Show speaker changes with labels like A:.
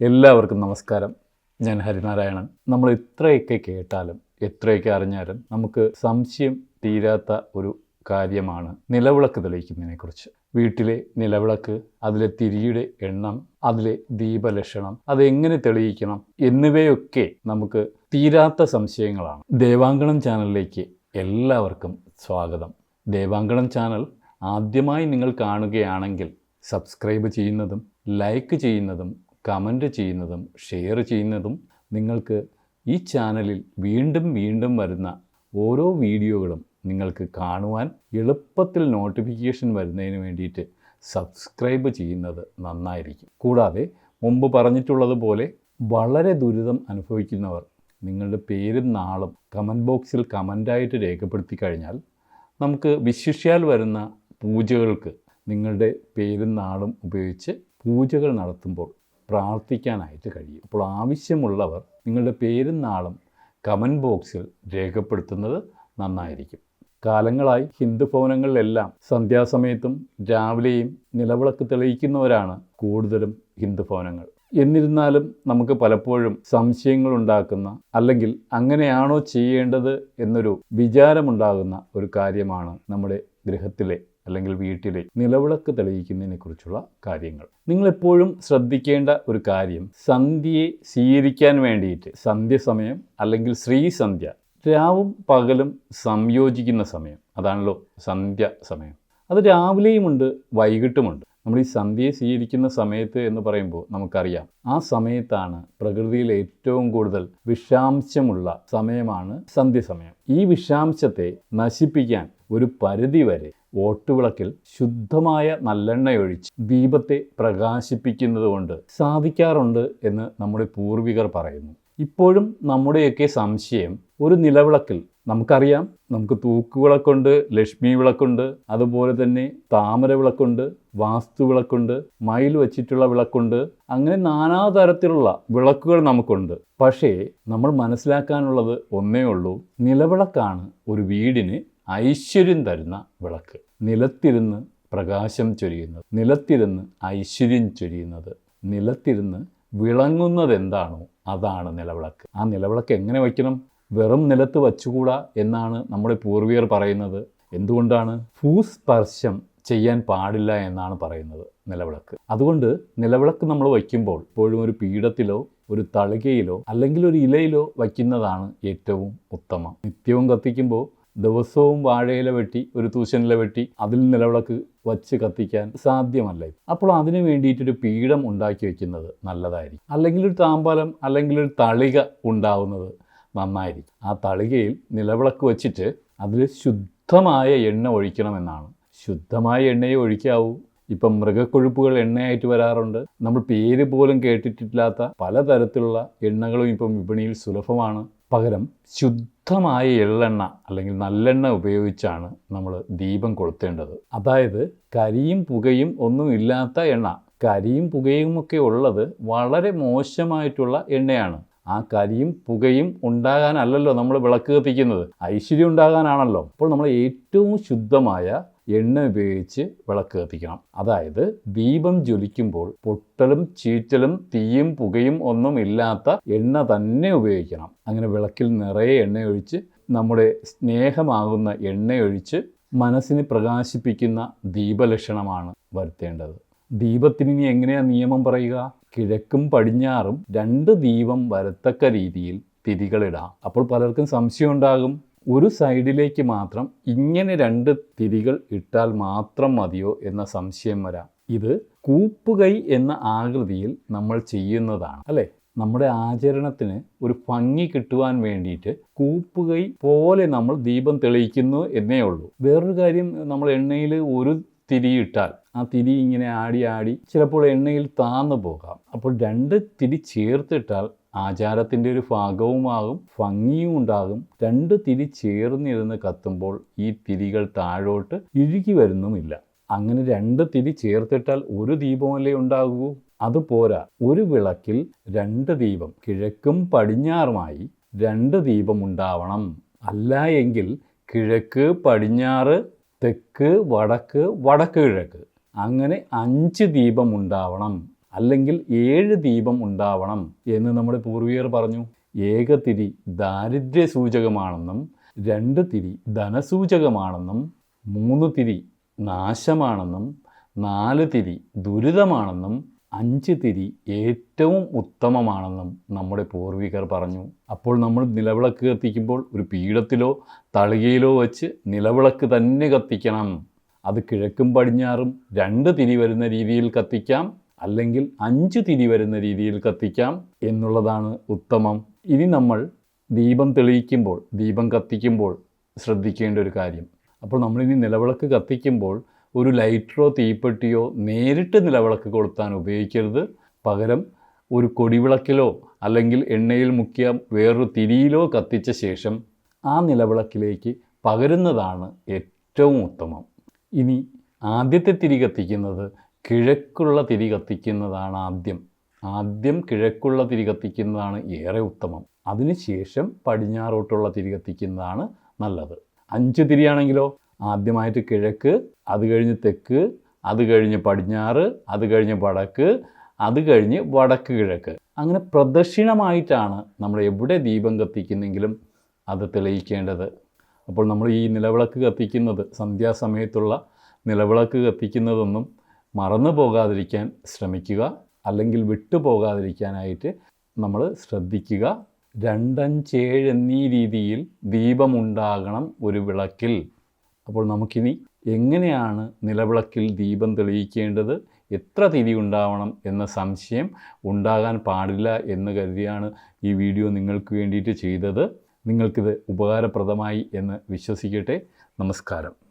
A: എല്ലാവർക്കും നമസ്കാരം. ഞാൻ ഹരിനാരായണൻ. നമ്മൾ എത്രയൊക്കെ കേട്ടാലും എത്രയൊക്കെ അറിഞ്ഞാലും നമുക്ക് സംശയം തീരാത്ത ഒരു കാര്യമാണ് നിലവിളക്ക് തെളിയിക്കുന്നതിനെക്കുറിച്ച്. വീട്ടിലെ നിലവിളക്ക് അതിലെ തിരിയുടെ എണ്ണം അതിലെ ദീപലക്ഷണം അതെങ്ങനെ തെളിയിക്കണം എന്നിവയൊക്കെ നമുക്ക് തീരാത്ത സംശയങ്ങളാണ്. ദേവാങ്കണം ചാനലിലേക്ക് എല്ലാവർക്കും സ്വാഗതം. ദേവാങ്കണം ചാനൽ ആദ്യമായി നിങ്ങൾ കാണുകയാണെങ്കിൽ സബ്സ്ക്രൈബ് ചെയ്യുന്നതും ലൈക്ക് ചെയ്യുന്നതും കമന്റ് ചെയ്യുന്നതും ഷെയർ ചെയ്യുന്നതും നിങ്ങൾക്ക് ഈ ചാനലിൽ വീണ്ടും വീണ്ടും വരുന്ന ഓരോ വീഡിയോകളും നിങ്ങൾക്ക് കാണുവാൻ എളുപ്പത്തിൽ നോട്ടിഫിക്കേഷൻ വരുന്നതിന് വേണ്ടിയിട്ട് സബ്സ്ക്രൈബ് ചെയ്യുന്നത് നന്നായിരിക്കും. കൂടാതെ മുമ്പ് പറഞ്ഞിട്ടുള്ളതുപോലെ വളരെ ദുരിതം അനുഭവിക്കുന്നവർ നിങ്ങളുടെ പേരും നാളും കമന്റ് ബോക്സിൽ കമന്റായിട്ട് രേഖപ്പെടുത്തി കഴിഞ്ഞാൽ നമുക്ക് വിശിഷ്യാൽ വരുന്ന പൂജകൾക്ക് നിങ്ങളുടെ പേരും നാളും ഉപയോഗിച്ച് പൂജകൾ നടത്തുമ്പോൾ പ്രാർത്ഥിക്കാനായിട്ട് കഴിയും. അപ്പോൾ ആവശ്യമുള്ളവർ നിങ്ങളുടെ പേരും നാളും കമന്റ് ബോക്സിൽ രേഖപ്പെടുത്തുന്നത് നന്നായിരിക്കും. കാലങ്ങളായി ഹിന്ദു ഭവനങ്ങളിലെല്ലാം സന്ധ്യാസമയത്തും രാവിലെയും നിലവിളക്ക് തെളിയിക്കുന്നവരാണ് കൂടുതലും ഹിന്ദു ഭവനങ്ങൾ. എന്നിരുന്നാലും നമുക്ക് പലപ്പോഴും സംശയങ്ങൾ ഉണ്ടാക്കുന്ന അല്ലെങ്കിൽ അങ്ങനെയാണോ ചെയ്യേണ്ടത് എന്നൊരു വിചാരമുണ്ടാകുന്ന ഒരു കാര്യമാണ് നമ്മുടെ ഗൃഹത്തിലെ അല്ലെങ്കിൽ വീട്ടിലെ നിലവിളക്ക് തെളിയിക്കുന്നതിനെ കുറിച്ചുള്ള കാര്യങ്ങൾ. നിങ്ങൾ എപ്പോഴും ശ്രദ്ധിക്കേണ്ട ഒരു കാര്യം സന്ധ്യയെ സ്വീകരിക്കാൻ വേണ്ടിയിട്ട് സന്ധ്യസമയം അല്ലെങ്കിൽ ശ്രീസന്ധ്യ രാവും പകലും സംയോജിക്കുന്ന സമയം. അതാണല്ലോ സന്ധ്യ സമയം. അത് രാവിലെയുമുണ്ട് വൈകിട്ടുമുണ്ട് നമ്മൾ ഈ സന്ധ്യയെ സ്വീകരിക്കുന്ന സമയത്ത് എന്ന് പറയുമ്പോൾ നമുക്കറിയാം ആ സമയത്താണ് പ്രകൃതിയിൽ ഏറ്റവും കൂടുതൽ വിഷാംശമുള്ള സമയമാണ് സന്ധ്യ സമയം. ഈ വിഷാംശത്തെ നശിപ്പിക്കാൻ ഒരു പരിധി വരെ ഓട്ടുവിളക്കിൽ ശുദ്ധമായ നല്ലെണ്ണയൊഴിച്ച് ദീപത്തെ പ്രകാശിപ്പിക്കുന്നത് കൊണ്ട് സാധിക്കാറുണ്ട് എന്ന് നമ്മുടെ പൂർവികർ പറയുന്നു. ഇപ്പോഴും നമ്മുടെയൊക്കെ സംശയം ഒരു നിലവിളക്കിൽ നമുക്കറിയാം. നമുക്ക് തൂക്കുവിളക്കുണ്ട് ലക്ഷ്മി വിളക്കുണ്ട് അതുപോലെ തന്നെ താമര വിളക്കുണ്ട് വാസ്തു വിളക്കുണ്ട് മയിൽ വച്ചിട്ടുള്ള വിളക്കുണ്ട്. അങ്ങനെ നാനാ തരത്തിലുള്ള വിളക്കുകൾ നമുക്കുണ്ട്. പക്ഷേ നമ്മൾ മനസ്സിലാക്കാനുള്ളത് ഒന്നേ ഉള്ളൂ. നിലവിളക്കാണ് ഒരു വീടിന് ഐശ്വര്യം തരുന്ന വിളക്ക്. നിലത്തിരുന്ന് പ്രകാശം ചൊരിയുന്നത്. നിലത്തിരുന്ന് ഐശ്വര്യം ചൊരിയുന്നത്. നിലത്തിരുന്ന് വിളങ്ങുന്നത് എന്താണോ അതാണ് നിലവിളക്ക്. ആ നിലവിളക്ക് എങ്ങനെ വയ്ക്കണം? വെറും നിലത്ത് വച്ചുകൂടാ എന്നാണ് നമ്മുടെ പൂർവികർ പറയുന്നത്. എന്തുകൊണ്ടാണ്? ഭൂസ്പർശം ചെയ്യാൻ പാടില്ല എന്നാണ് പറയുന്നത് നിലവിളക്ക്. അതുകൊണ്ട് നിലവിളക്ക് നമ്മൾ വയ്ക്കുമ്പോൾ ഇപ്പോഴും ഒരു പീഠത്തിലോ ഒരു തളികയിലോ അല്ലെങ്കിൽ ഒരു ഇലയിലോ വയ്ക്കുന്നതാണ് ഏറ്റവും ഉത്തമം. നിത്യവും കത്തിക്കുമ്പോൾ ദിവസവും വാഴയില വെട്ടി ഒരു തൂശനില വെട്ടി അതിൽ നിലവിളക്ക് വച്ച് കത്തിക്കാൻ സാധ്യമല്ല അപ്പോൾ അതിന് വേണ്ടിയിട്ടൊരു പീഠം ഉണ്ടാക്കി വെക്കുന്നത് നല്ലതായിരിക്കും. അല്ലെങ്കിൽ ഒരു താമ്പാലം അല്ലെങ്കിൽ ഒരു തളിക ഉണ്ടാവുന്നത് നന്നായിരിക്കും. ആ തളികയിൽ നിലവിളക്ക് വച്ചിട്ട് അതിൽ ശുദ്ധമായ എണ്ണ ഒഴിക്കണമെന്നാണ്. ശുദ്ധമായ എണ്ണയെ ഒഴിക്കാവൂ. ഇപ്പം മൃഗക്കൊഴുപ്പുകൾ എണ്ണയായിട്ട് വരാറുണ്ട്. നമ്മൾ പേര് പോലും കേട്ടിട്ടില്ലാത്ത പലതരത്തിലുള്ള എണ്ണകളും ഇപ്പം വിപണിയിൽ സുലഭമാണ്. പകരം ശുദ്ധമായ എള്ളെണ്ണ അല്ലെങ്കിൽ നല്ലെണ്ണ ഉപയോഗിച്ചാണ് നമ്മൾ ദീപം കൊളുത്തേണ്ടത്. അതായത് കരിയും പുകയും ഒന്നും ഇല്ലാത്ത എണ്ണ കരിയും പുകയും ഒക്കെ ഉള്ളത് വളരെ മോശമായിട്ടുള്ള എണ്ണയാണ്. ആ കരിയും പുകയും ഉണ്ടാകാനല്ലല്ലോ നമ്മൾ വിളക്ക് കത്തിക്കുന്നത്. ഐശ്വര്യം ഉണ്ടാകാനാണല്ലോ. അപ്പോൾ നമ്മൾ ഏറ്റവും ശുദ്ധമായ എണ്ണ ഉപയോഗിച്ച് വിളക്ക് കത്തിക്കണം. അതായത് ദീപം ജ്വലിക്കുമ്പോൾ പൊട്ടലും ചീറ്റലും തീയും പുകയും ഒന്നും ഇല്ലാത്ത എണ്ണ തന്നെ ഉപയോഗിക്കണം. അങ്ങനെ വിളക്കിൽ നിറയെ എണ്ണയൊഴിച്ച് നമ്മുടെ സ്നേഹമാകുന്ന എണ്ണയൊഴിച്ച് മനസ്സിനെ പ്രകാശിപ്പിക്കുന്ന ദീപലക്ഷണമാണ് വരുത്തേണ്ടത്. ദീപത്തിന് ഇനി എങ്ങനെയാ നിയമം പറയുക? കിഴക്കും പടിഞ്ഞാറും രണ്ട് ദീപം വരത്തക്ക രീതിയിൽ തിരികളിടാം അപ്പോൾ പലർക്കും സംശയം ഉണ്ടാകും. ഒരു സൈഡിലേക്ക് മാത്രം ഇങ്ങനെ രണ്ട് തിരികൾ ഇട്ടാൽ മാത്രം മതിയോ എന്ന സംശയം വരാം. ഇത് കൂപ്പുകൈ എന്ന ആകൃതിയിൽ നമ്മൾ ചെയ്യുന്നതാണ് അല്ലേ? നമ്മുടെ ആചരണത്തിന് ഒരു ഭംഗി കിട്ടുവാൻ വേണ്ടിയിട്ട് കൂപ്പുകൈ പോലെ നമ്മൾ ദീപം തെളിയിക്കുന്നു എന്നേ ഉള്ളൂ. വേറൊരു കാര്യം നമ്മൾ എണ്ണയിൽ ഒരു തിരിയിട്ടാൽ ആ തിരി ഇങ്ങനെ ആടി ആടി ചിലപ്പോൾ എണ്ണയിൽ താന്നു പോകാം. അപ്പോൾ രണ്ട് തിരി ചേർത്തിട്ടാൽ ആചാരത്തിന്റെ ഒരു ഭാഗവുമാകും ഭംഗിയും ഉണ്ടാകും. രണ്ട് തിരി ചേർന്നിരുന്ന് കത്തുമ്പോൾ ഈ തിരികൾ താഴോട്ട് ഇഴുകി വരുന്നുമില്ല. അങ്ങനെ രണ്ട് തിരി ചേർത്തിട്ടാൽ ഒരു ദീപമല്ലേ ഉണ്ടാകൂ? അതുപോരാ ഒരു വിളക്കിൽ രണ്ട് ദീപം കിഴക്കും പടിഞ്ഞാറുമായി രണ്ട് ദീപം ഉണ്ടാവണം. അല്ല എങ്കിൽ കിഴക്ക് പടിഞ്ഞാറ് തെക്ക് വടക്ക് വടക്ക് കിഴക്ക്. അങ്ങനെ അഞ്ച് ദീപം ഉണ്ടാവണം. അല്ലെങ്കിൽ ഏഴ് ദീപം ഉണ്ടാവണം എന്ന് നമ്മുടെ പൂർവികർ പറഞ്ഞു. ഏകതിരി ദാരിദ്ര്യ സൂചകമാണെന്നും രണ്ട് തിരി ധനസൂചകമാണെന്നും മൂന്ന് തിരി നാശമാണെന്നും നാല് തിരി ദുരിതമാണെന്നും അഞ്ച് തിരി ഏറ്റവും ഉത്തമമാണെന്നും നമ്മുടെ പൂർവികർ പറഞ്ഞു. അപ്പോൾ നമ്മൾ നിലവിളക്ക് കത്തിക്കുമ്പോൾ ഒരു പീഠത്തിലോ തളികയിലോ വെച്ച് നിലവിളക്ക് തന്നെ കത്തിക്കണം. അത് കിഴക്കും പടിഞ്ഞാറും രണ്ട് തിരി വരുന്ന രീതിയിൽ കത്തിക്കാം. അല്ലെങ്കിൽ അഞ്ച് തിരി വരുന്ന രീതിയിൽ കത്തിക്കാം എന്നുള്ളതാണ് ഉത്തമം. ഇനി നമ്മൾ ദീപം തെളിയിക്കുമ്പോൾ ദീപം കത്തിക്കുമ്പോൾ ശ്രദ്ധിക്കേണ്ട ഒരു കാര്യം. അപ്പോൾ നമ്മളിനി നിലവിളക്ക് കത്തിക്കുമ്പോൾ ഒരു ലൈറ്ററോ തീപ്പെട്ടിയോ നേരിട്ട് നിലവിളക്ക് കൊളുത്താൻ ഉപയോഗിക്കരുത്. പകരം ഒരു കൊടിവിളക്കിലോ അല്ലെങ്കിൽ എണ്ണയിൽ മുക്കിയ വേറൊരു തിരിയിലോ കത്തിച്ച ശേഷം ആ നിലവിളക്കിലേക്ക് പകരുന്നതാണ് ഏറ്റവും ഉത്തമം. ഇനി ആദ്യത്തെ തിരി കത്തിക്കുന്നത് കിഴക്കുള്ള തിരി കത്തിക്കുന്നതാണ് ആദ്യം. ആദ്യം കിഴക്കുള്ള തിരി കത്തിക്കുന്നതാണ് ഏറെ ഉത്തമം. അതിനുശേഷം പടിഞ്ഞാറോട്ടുള്ള തിരി കത്തിക്കുന്നതാണ് നല്ലത്. അഞ്ച് തിരിയാണെങ്കിലോ? ആദ്യമായിട്ട് കിഴക്ക് അത് കഴിഞ്ഞ് തെക്ക് അത് കഴിഞ്ഞ് പടിഞ്ഞാറ് അത് കഴിഞ്ഞ് വടക്ക് അത് കഴിഞ്ഞ് വടക്ക് കിഴക്ക്. അങ്ങനെ പ്രദക്ഷിണമായിട്ടാണ് നമ്മൾ എവിടെ ദീപം കത്തിക്കുന്നെങ്കിലും അത് തെളിയിക്കേണ്ടത്. അപ്പോൾ നമ്മൾ ഈ നിലവിളക്ക് കത്തിക്കുന്നത് സന്ധ്യാസമയത്തുള്ള നിലവിളക്ക് കത്തിക്കുന്നതൊന്നും മറന്നു പോകാതിരിക്കാൻ ശ്രമിക്കുക അല്ലെങ്കിൽ വിട്ടു പോകാതിരിക്കാനായിട്ട് നമ്മൾ ശ്രദ്ധിക്കുക. രണ്ടഞ്ചേഴ് എന്നീ രീതിയിൽ ദീപമുണ്ടാകണം ഒരു വിളക്കിൽ. അപ്പോൾ നമുക്കിനി എങ്ങനെയാണ് നിലവിളക്കിൽ ദീപം തെളിയിക്കേണ്ടത്? എത്ര തിരി ഉണ്ടാവണം എന്ന സംശയം ഉണ്ടാകാൻ പാടില്ല എന്ന് കരുതിയാണ് ഈ വീഡിയോ നിങ്ങൾക്ക് വേണ്ടിയിട്ട് ചെയ്തത്. നിങ്ങൾക്കിത് ഉപകാരപ്രദമായി എന്ന് വിശ്വസിക്കട്ടെ. നമസ്കാരം.